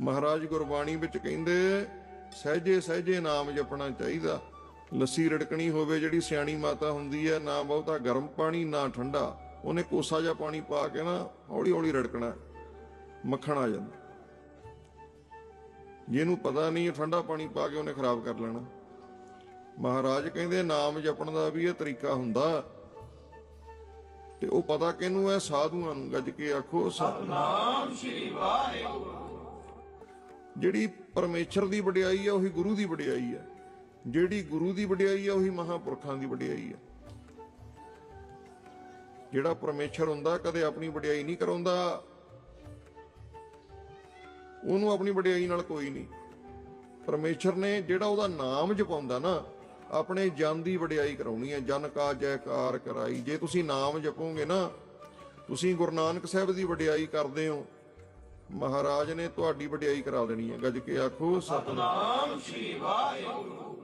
ਮਹਾਰਾਜ ਗੁਰਬਾਣੀ ਵਿੱਚ ਕਹਿੰਦੇ ਸਹਜੇ ਸਹਜੇ ਨਾਮ ਜਪਣਾ ਚਾਹੀਦਾ। ਲੱਸੀ ਰੜਕਣੀ ਹੋਵੇ ਜਿਹੜੀ ਸਿਆਣੀ ਮਾਤਾ ਹੁੰਦੀ ਹੈ, ਨਾ ਬਹੁਤਾ ਗਰਮ ਪਾਣੀ, ਨਾ ਠੰਡਾ। ਉਹਨੇ ਕੋਸਾ ਜਿਹਾ ਪਾਣੀ ਪਾ ਕੇ ਨਾ ਹੌਲੀ ਹੌਲੀ ਰੜਕਣਾ। ਮੱਖਣ ਆ ਜਾਂਦਾ। ਜਿਹਨੂੰ ਪਤਾ ਨਹੀਂ, ਠੰਡਾ ਪਾਣੀ ਪਾ ਕੇ ਉਹਨੇ ਖਰਾਬ ਕਰ ਲੈਣਾ। ਮਹਾਰਾਜ ਕਹਿੰਦੇ, ਨਾਮ ਜਪਣ ਦਾ ਵੀ ਇਹ ਤਰੀਕਾ ਹੁੰਦਾ। ਤੇ ਉਹ ਪਤਾ ਕਿਹਨੂੰ ਹੈ? ਸਾਧੂਆਂ ਨੂੰ ਗੱਜ ਕੇ ਆਖੋ, ਸਤਨਾਮ ਸ਼੍ਰੀ ਵਾਹਿਗੁਰੂ। ਜਿਹੜੀ ਪਰਮੇਸ਼ਰ ਦੀ ਵਡਿਆਈ ਹੈ ਉਹੀ ਗੁਰੂ ਦੀ ਵਡਿਆਈ ਹੈ ਜਿਹੜੀ ਗੁਰੂ ਦੀ ਵਡਿਆਈ ਹੈ ਉਹੀ ਮਹਾਪੁਰਖਾਂ ਦੀ ਵਡਿਆਈ ਹੈ ਜਿਹੜਾ ਪਰਮੇਸ਼ਰ ਹੁੰਦਾ, ਕਦੇ ਆਪਣੀ ਵਡਿਆਈ ਨਹੀਂ ਕਰਾਉਂਦਾ, ਉਹਨੂੰ ਆਪਣੀ ਵਡਿਆਈ ਨਾਲ ਕੋਈ ਨਹੀਂ। ਪਰਮੇਸ਼ਰ ਨੇ ਜਿਹੜਾ ਉਹਦਾ ਨਾਮ ਜਪਾਉਂਦਾ ਨਾ, ਆਪਣੇ ਜਨ ਦੀ ਵਡਿਆਈ ਕਰਾਉਣੀ ਹੈ ਜਨ ਕਾ ਜੈਕਾਰ ਕਰਾਈ। ਜੇ ਤੁਸੀਂ ਨਾਮ ਜਪੋਗੇ ਨਾ, ਤੁਸੀਂ ਗੁਰੂ ਨਾਨਕ ਸਾਹਿਬ ਦੀ ਵਡਿਆਈ ਕਰਦੇ ਹੋ ਮਹਾਰਾਜ ਨੇ ਤੁਹਾਡੀ ਵਡਿਆਈ ਕਰਾ ਦੇਣੀ ਹੈ। ਗੱਜ ਕੇ ਆਖੋ ਸਤਨਾਮ ਸ਼੍ਰੀ ਵਾਹਿਗੁਰੂ।